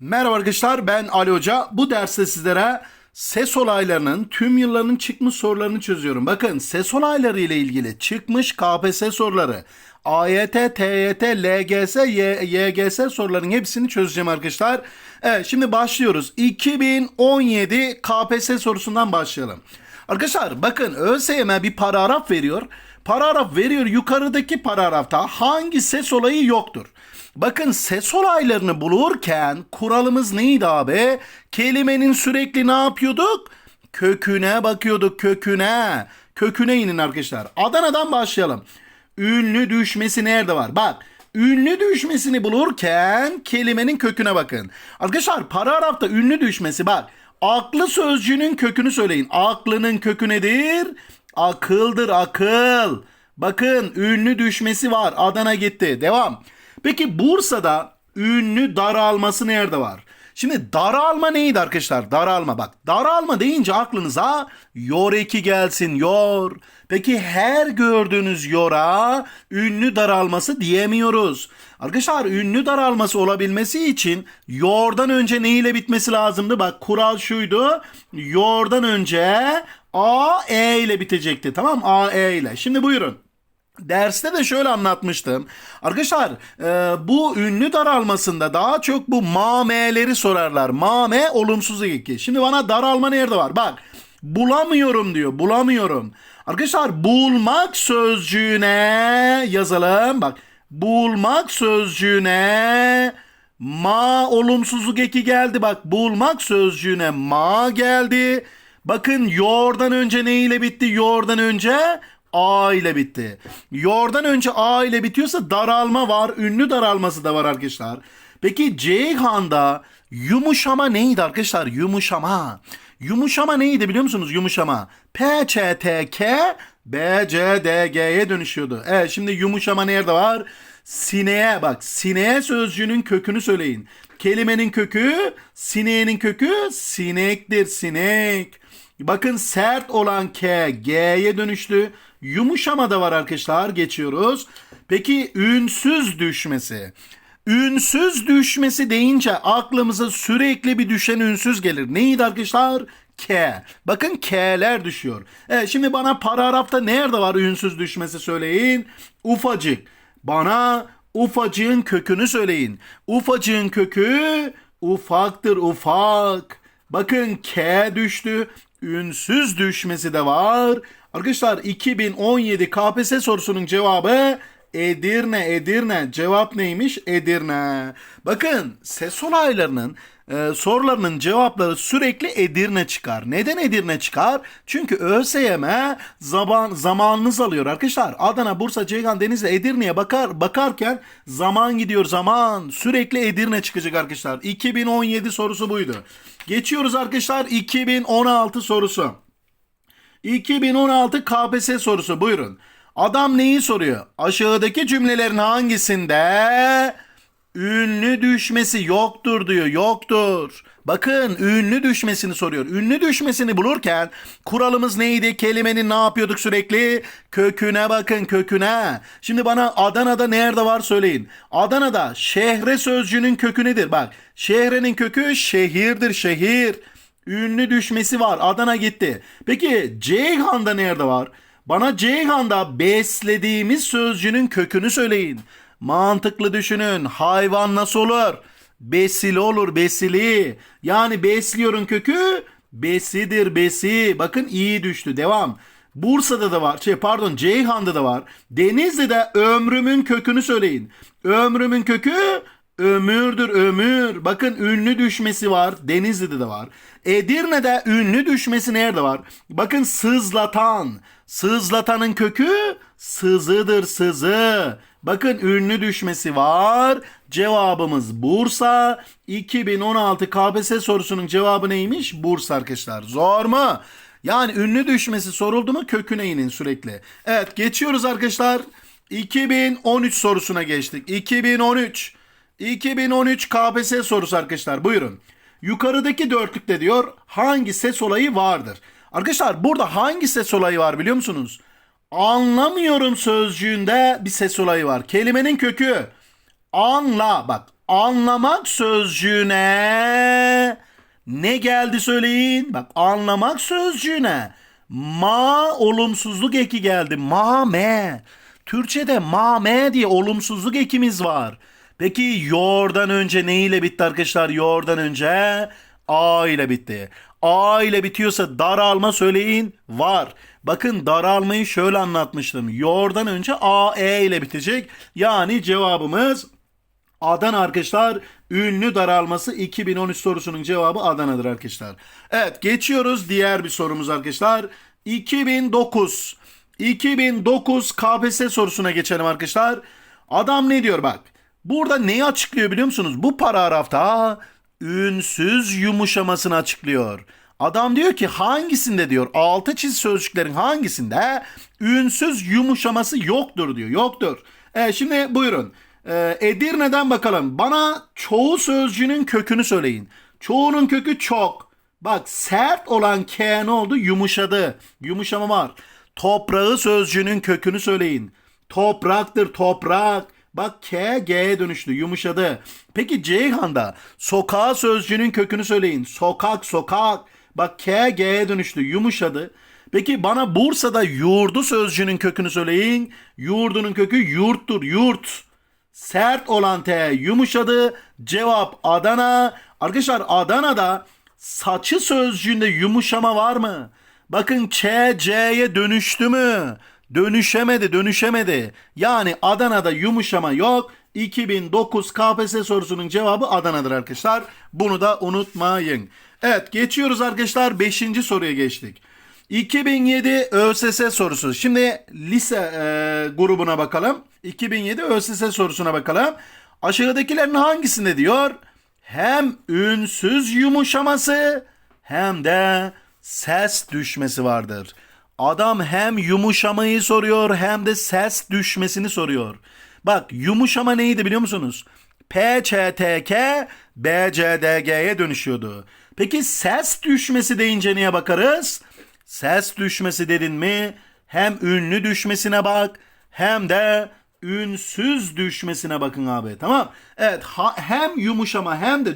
Merhaba arkadaşlar ben Ali Hoca. Bu derste sizlere ses olaylarının tüm yılların çıkmış sorularını çözüyorum. Bakın ses olayları ile ilgili çıkmış KPSS soruları, AYT, TYT, LGS, YGS soruların hepsini çözeceğim arkadaşlar. Evet şimdi başlıyoruz. 2017 KPSS sorusundan başlayalım. Arkadaşlar bakın ÖSYM bir paragraf veriyor. Paragraf veriyor yukarıdaki paragrafta hangi ses olayı yoktur. Bakın ses olaylarını bulurken kuralımız neydi abi? Kelimenin sürekli ne yapıyorduk? Köküne bakıyorduk köküne. Köküne inin arkadaşlar. Adana'dan başlayalım. Ünlü düşmesi nerede var? Bak ünlü düşmesini bulurken kelimenin köküne bakın. Arkadaşlar paragrafta ünlü düşmesi bak. Aklı sözcüğünün kökünü söyleyin. Aklının kökü nedir? Akıldır akıl. Bakın ünlü düşmesi var. Adana gitti. Devam. Peki Bursa'da ünlü daralması nerede var? Şimdi daralma neydi arkadaşlar? Daralma bak. Daralma deyince aklınıza yor eki gelsin. Yor. Peki her gördüğünüz yora ünlü daralması diyemiyoruz. Arkadaşlar ünlü daralması olabilmesi için yordan önce ne ile bitmesi lazımdı? Bak kural şuydu. Yordan önce A E ile bitecekti. Tamam A E ile. Şimdi buyurun. Derste de şöyle anlatmıştım. Arkadaşlar e, bu ünlü daralmasında daha çok bu mameleri sorarlar. Mame olumsuz eki. Şimdi bana daralma nerede var? Bak bulamıyorum diyor. Bulamıyorum. Arkadaşlar bulmak sözcüğüne yazalım. Bak bulmak sözcüğüne ma olumsuzluk eki geldi. Bak bulmak sözcüğüne ma geldi. Bakın yoğurdan önce ne ile bitti? Yoğurdan önce A ile bitti. Yordan önce A ile bitiyorsa daralma var. Ünlü daralması da var arkadaşlar. Peki Ceyhan'da yumuşama neydi arkadaşlar? Yumuşama. Yumuşama neydi biliyor musunuz? Yumuşama. P, Ç, T, K, B, C, D, G'ye dönüşüyordu. Evet şimdi yumuşama nerede var? Sineğe bak. Sineğe sözcüğünün kökünü söyleyin. Kelimenin kökü, sineğinin kökü sinektir sinek. Bakın sert olan K G'ye dönüştü. Yumuşama da var arkadaşlar. Geçiyoruz. Peki ünsüz düşmesi. Ünsüz düşmesi deyince aklımıza sürekli bir düşen ünsüz gelir. Neydi arkadaşlar? K. Bakın K'ler düşüyor. Evet şimdi bana paragrafta nerede var ünsüz düşmesi söyleyin. Ufacık. Bana ufacığın kökünü söyleyin. Ufacığın kökü ufaktır ufak. Bakın K düştü. Ünsüz düşmesi de var. Arkadaşlar 2017 KPSS sorusunun cevabı Edirne, Edirne. Cevap neymiş? Edirne. Bakın ses olaylarının e, sorularının cevapları sürekli Edirne çıkar. Neden Edirne çıkar? Çünkü ÖSYM zaman zamanınız alıyor arkadaşlar. Adana, Bursa, Ceyhan, Denizli, Edirne'ye bakar bakarken zaman gidiyor zaman. Sürekli Edirne çıkacak arkadaşlar. 2017 sorusu buydu. Geçiyoruz arkadaşlar 2016 sorusu. 2016 KPSS sorusu buyurun. Adam neyi soruyor? Aşağıdaki cümlelerin hangisinde ünlü düşmesi yoktur diyor. Yoktur. Bakın ünlü düşmesini soruyor. Ünlü düşmesini bulurken kuralımız neydi? Kelimenin ne yapıyorduk sürekli? Köküne bakın köküne. Şimdi bana Adana'da nerede var söyleyin. Adana'da şehre sözcüğünün kökü nedir? Bak şehrenin kökü şehirdir şehir. Ünlü düşmesi var. Adana gitti. Peki Ceyhan'da nerede var? Bana Ceyhan'da beslediğimiz sözcüğünün kökünü söyleyin. Mantıklı düşünün. Hayvan nasıl olur? Besili olur besili. Yani besliyorun kökü besidir besi. Bakın iyi düştü. Devam. Bursa'da da var. Şey pardon Ceyhan'da da var. Denizli'de ömrümün kökünü söyleyin. Ömrümün kökü ömürdür ömür. Bakın ünlü düşmesi var. Denizli'de de var. Edirne'de ünlü düşmesi nerede var? Bakın sızlatan. Sızlatanın kökü sızıdır sızı. Bakın ünlü düşmesi var. Cevabımız Bursa. 2016 KPSS sorusunun cevabı neymiş? Bursa arkadaşlar. Zor mu? Yani ünlü düşmesi soruldu mu köküne inin sürekli. Evet geçiyoruz arkadaşlar. 2013 sorusuna geçtik. 2013. 2013 KPSS sorusu arkadaşlar buyurun. Yukarıdaki dörtlükte diyor hangi ses olayı vardır? Arkadaşlar burada hangi ses olayı var biliyor musunuz? Anlamıyorum sözcüğünde bir ses olayı var. Kelimenin kökü anla bak anlamak sözcüğüne ne geldi söyleyin? Bak anlamak sözcüğüne ma olumsuzluk eki geldi. Ma me. Türkçede ma me diye olumsuzluk ekimiz var. Peki yoğurdan önce ne ile bitti arkadaşlar? Yoğurdan önce a ile bitti. A ile bitiyorsa daralma söyleyin var. Bakın daralmayı şöyle anlatmıştım. Yoğurdan önce A, E ile bitecek. Yani cevabımız Adana arkadaşlar. Ünlü daralması 2013 sorusunun cevabı Adana'dır arkadaşlar. Evet geçiyoruz diğer bir sorumuz arkadaşlar. 2009. 2009 KPSS sorusuna geçelim arkadaşlar. Adam ne diyor bak. Burada neyi açıklıyor biliyor musunuz? Bu paragrafta ünsüz yumuşamasını açıklıyor. Adam diyor ki hangisinde diyor altı çiz sözcüklerin hangisinde ünsüz yumuşaması yoktur diyor. Yoktur. E, şimdi buyurun. E, Edirne'den bakalım. Bana çoğu sözcüğünün kökünü söyleyin. Çoğunun kökü çok. Bak sert olan K ne oldu? Yumuşadı. Yumuşama var. Toprağı sözcüğünün kökünü söyleyin. Topraktır toprak. Bak K G'ye dönüştü yumuşadı. Peki Ceyhan'da sokağa sözcüğünün kökünü söyleyin. Sokak sokak. Bak K G'ye dönüştü yumuşadı. Peki bana Bursa'da yurdu sözcüğünün kökünü söyleyin. Yurdunun kökü yurttur yurt. Sert olan T yumuşadı. Cevap Adana. Arkadaşlar Adana'da saçı sözcüğünde yumuşama var mı? Bakın Ç C'ye dönüştü mü? Dönüşemedi, dönüşemedi. Yani Adana'da yumuşama yok. 2009 KPSS sorusunun cevabı Adana'dır arkadaşlar. Bunu da unutmayın. Evet geçiyoruz arkadaşlar 5. soruya geçtik. 2007 ÖSS sorusu. Şimdi lise e, grubuna bakalım. 2007 ÖSS sorusuna bakalım. Aşağıdakilerin hangisinde diyor? Hem ünsüz yumuşaması hem de ses düşmesi vardır. Adam hem yumuşamayı soruyor hem de ses düşmesini soruyor. Bak yumuşama neydi biliyor musunuz? P, Ç, T, K, B, C, D, G'ye dönüşüyordu. Peki ses düşmesi deyince neye bakarız? Ses düşmesi dedin mi hem ünlü düşmesine bak hem de ünsüz düşmesine bakın abi. Tamam. Evet ha- hem yumuşama hem de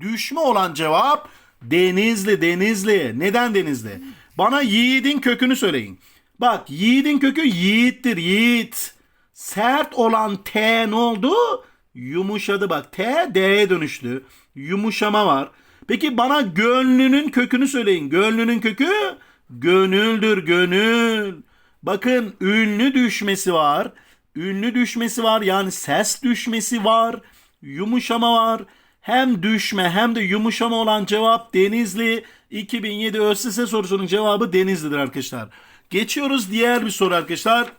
düşme olan cevap Denizli Denizli. Neden Denizli? Bana yiğidin kökünü söyleyin. Bak yiğidin kökü yiğittir yiğit. Sert olan T ne oldu? Yumuşadı bak. T D'ye dönüştü. Yumuşama var. Peki bana gönlünün kökünü söyleyin. Gönlünün kökü gönüldür gönül. Bakın ünlü düşmesi var. Ünlü düşmesi var yani ses düşmesi var. Yumuşama var. Hem düşme hem de yumuşama olan cevap Denizli. 2007 ÖSS sorusunun cevabı Denizli'dir arkadaşlar. Geçiyoruz diğer bir soru arkadaşlar.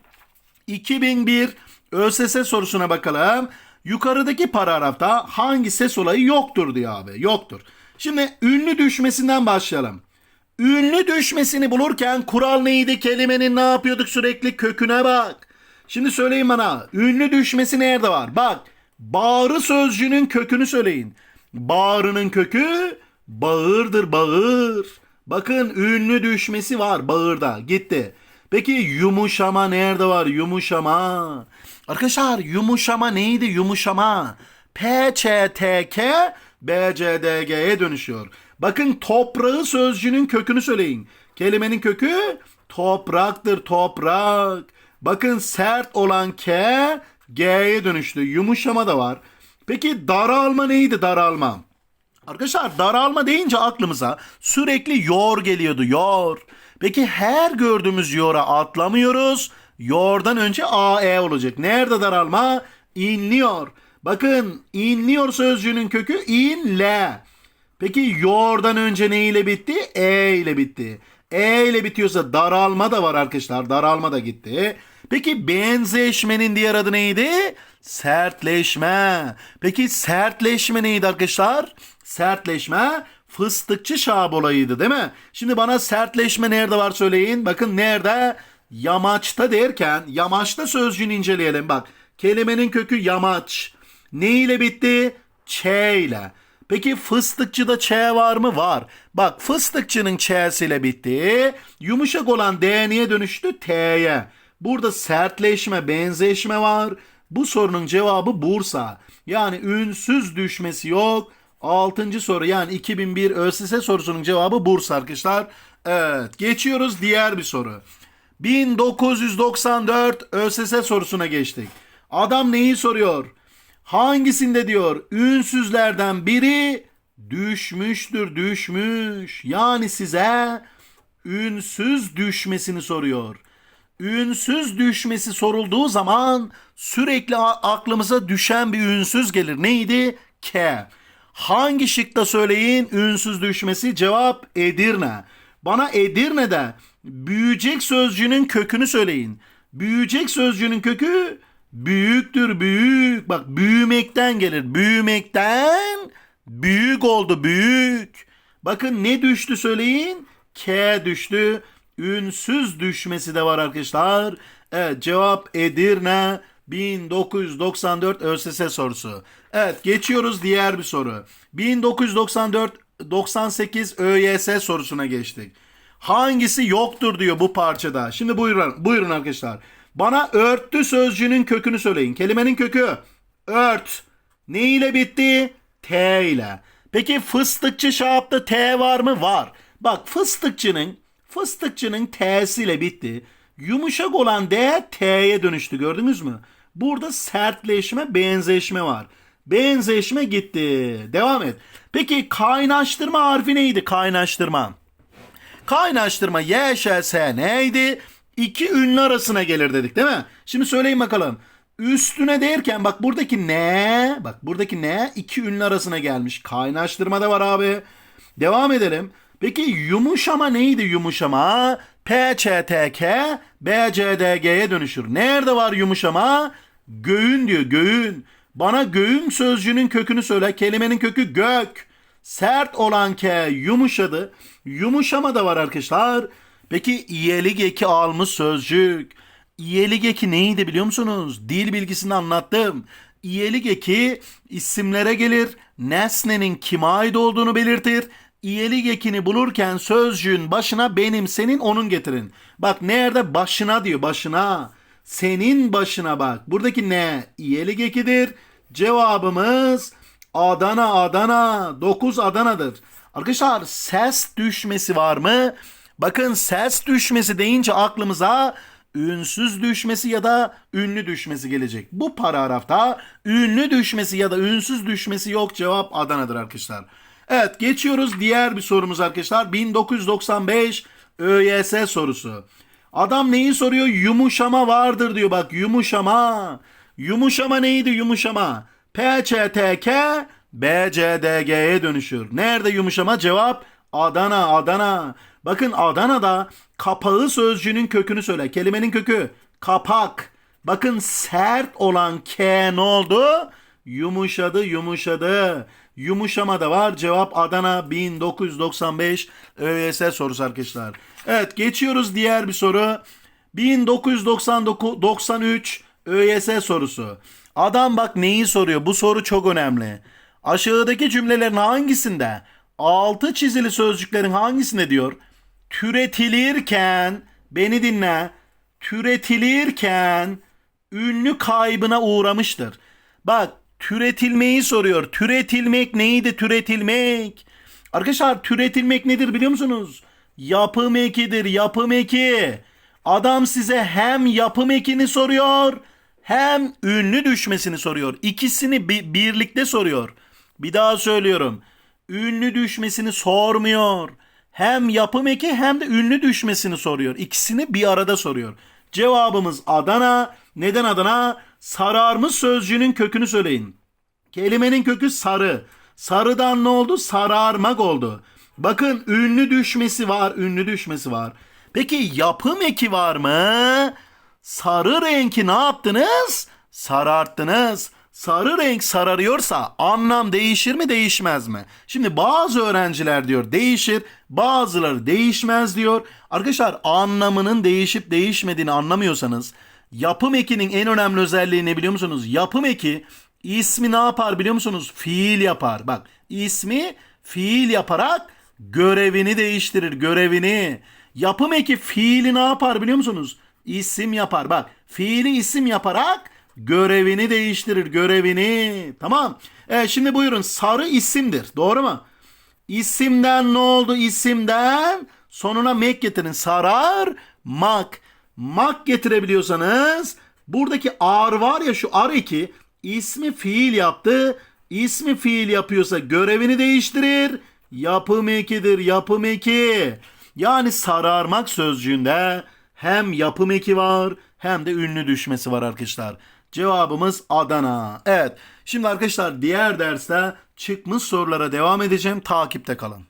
2001 ÖSS sorusuna bakalım. Yukarıdaki paragrafta hangi ses olayı yoktur diyor abi. Yoktur. Şimdi ünlü düşmesinden başlayalım. Ünlü düşmesini bulurken kural neydi? Kelimenin ne yapıyorduk sürekli? Köküne bak. Şimdi söyleyin bana. Ünlü düşmesi nerede var? Bak. Bağrı sözcüğünün kökünü söyleyin. Bağrının kökü bağırdır bağır. Bakın ünlü düşmesi var bağırda. Gitti. Peki yumuşama nerede var? Yumuşama. Arkadaşlar yumuşama neydi? Yumuşama. P, Ç, T, K, B, C, D, G'ye dönüşüyor. Bakın toprağı sözcüğünün kökünü söyleyin. Kelimenin kökü topraktır toprak. Bakın sert olan K, G'ye dönüştü. Yumuşama da var. Peki daralma neydi daralma? Arkadaşlar daralma deyince aklımıza sürekli yor geliyordu yor. Peki her gördüğümüz yora atlamıyoruz. Yordan önce AE olacak. Nerede daralma? İnliyor. Bakın inliyor sözcüğünün kökü inle. Peki yordan önce ne ile bitti? E ile bitti. E ile bitiyorsa daralma da var arkadaşlar. Daralma da gitti. Peki benzeşmenin diğer adı neydi? Sertleşme. Peki sertleşme neydi arkadaşlar? Sertleşme fıstıkçı şab olayıydı değil mi? Şimdi bana sertleşme nerede var söyleyin. Bakın nerede? Yamaçta derken yamaçta sözcüğünü inceleyelim. Bak kelimenin kökü yamaç. Ne ile bitti? Ç ile. Peki fıstıkçıda ç var mı? Var. Bak fıstıkçının ç'siyle bitti. Yumuşak olan d niye dönüştü? T'ye. Burada sertleşme, benzeşme var. Bu sorunun cevabı Bursa. Yani ünsüz düşmesi yok. Altıncı soru yani 2001 ÖSS sorusunun cevabı Bursa arkadaşlar. Evet geçiyoruz diğer bir soru. 1994 ÖSS sorusuna geçtik. Adam neyi soruyor? Hangisinde diyor ünsüzlerden biri düşmüştür düşmüş. Yani size ünsüz düşmesini soruyor. Ünsüz düşmesi sorulduğu zaman sürekli aklımıza düşen bir ünsüz gelir. Neydi? K. Hangi şıkta söyleyin ünsüz düşmesi? Cevap Edirne. Bana Edirne'de büyüyecek sözcüğünün kökünü söyleyin. Büyüyecek sözcüğünün kökü büyüktür büyük. Bak büyümekten gelir. Büyümekten büyük oldu büyük. Bakın ne düştü söyleyin? K düştü. Ünsüz düşmesi de var arkadaşlar. Evet cevap Edirne 1994 ÖSS sorusu. Evet geçiyoruz diğer bir soru. 1994 98 ÖYS sorusuna geçtik. Hangisi yoktur diyor bu parçada. Şimdi buyurun, buyurun arkadaşlar. Bana örttü sözcüğünün kökünü söyleyin. Kelimenin kökü ört. Ne ile bitti? T ile. Peki fıstıkçı şahapta T var mı? Var. Bak fıstıkçının fıstıkçının T'siyle bitti. Yumuşak olan D T'ye dönüştü gördünüz mü? Burada sertleşme, benzeşme var. Benzeşme gitti. Devam et. Peki kaynaştırma harfi neydi? Kaynaştırma. Kaynaştırma YŞS neydi? İki ünlü arasına gelir dedik değil mi? Şimdi söyleyin bakalım. Üstüne derken bak buradaki ne? Bak buradaki ne? İki ünlü arasına gelmiş. Kaynaştırma da var abi. Devam edelim. Peki yumuşama neydi yumuşama? PÇTK BCDG'ye dönüşür. Nerede var yumuşama? Göğün diyor göğün. Bana göğün sözcüğünün kökünü söyle. Kelimenin kökü gök. Sert olan K yumuşadı. Yumuşama da var arkadaşlar. Peki iyelik eki almış sözcük. İyelik eki neydi biliyor musunuz? Dil bilgisini anlattım. İyelik eki isimlere gelir. Nesnenin kime ait olduğunu belirtir. İyelik ekini bulurken sözcüğün başına benim, senin, onun getirin. Bak nerede başına diyor başına. Senin başına bak. Buradaki ne? İyelik ekidir. Cevabımız Adana Adana 9 Adana'dır. Arkadaşlar ses düşmesi var mı? Bakın ses düşmesi deyince aklımıza ünsüz düşmesi ya da ünlü düşmesi gelecek. Bu paragrafta ünlü düşmesi ya da ünsüz düşmesi yok. Cevap Adana'dır arkadaşlar. Evet geçiyoruz diğer bir sorumuz arkadaşlar. 1995 ÖYS sorusu. Adam neyi soruyor? Yumuşama vardır diyor bak yumuşama. Yumuşama neydi yumuşama? PÇTK BCDG'ye dönüşür. Nerede yumuşama? Cevap Adana, Adana. Bakın Adana'da kapağı sözcüğünün kökünü söyle. Kelimenin kökü kapak. Bakın sert olan K ne oldu? Yumuşadı, yumuşadı. Yumuşama da var. Cevap Adana 1995 ÖYS sorusu arkadaşlar. Evet geçiyoruz diğer bir soru. 1999 93 ÖYS sorusu. Adam bak neyi soruyor? Bu soru çok önemli. Aşağıdaki cümlelerin hangisinde altı çizili sözcüklerin hangisinde diyor? Türetilirken beni dinle. Türetilirken ünlü kaybına uğramıştır. Bak türetilmeyi soruyor. Türetilmek neydi türetilmek? Arkadaşlar türetilmek nedir biliyor musunuz? Yapım ekidir yapım eki. Adam size hem yapım ekini soruyor hem ünlü düşmesini soruyor. İkisini bi- birlikte soruyor. Bir daha söylüyorum. Ünlü düşmesini sormuyor. Hem yapım eki hem de ünlü düşmesini soruyor. İkisini bir arada soruyor. Cevabımız Adana. Neden Adana? Sararmış sözcüğünün kökünü söyleyin. Kelimenin kökü sarı. Sarıdan ne oldu? Sararmak oldu. Bakın ünlü düşmesi var, ünlü düşmesi var. Peki yapım eki var mı? Sarı renki ne yaptınız? Sararttınız. Sarı renk sararıyorsa anlam değişir mi değişmez mi? Şimdi bazı öğrenciler diyor değişir, bazıları değişmez diyor. Arkadaşlar anlamının değişip değişmediğini anlamıyorsanız yapım ekinin en önemli özelliği ne biliyor musunuz? Yapım eki ismi ne yapar biliyor musunuz? Fiil yapar. Bak ismi fiil yaparak görevini değiştirir görevini. Yapım eki fiili ne yapar biliyor musunuz? İsim yapar. Bak fiili isim yaparak görevini değiştirir. Görevini. Tamam. Evet şimdi buyurun. Sarı isimdir. Doğru mu? İsimden ne oldu? İsimden sonuna mek getirin. Sarar, mak. Mak getirebiliyorsanız buradaki ar var ya şu ar eki ismi fiil yaptı. İsmi fiil yapıyorsa görevini değiştirir. Yapım ekidir. Yapım eki. Yani sararmak sözcüğünde hem yapım eki var hem de ünlü düşmesi var arkadaşlar. Cevabımız Adana. Evet. Şimdi arkadaşlar diğer derste çıkmış sorulara devam edeceğim. Takipte kalın.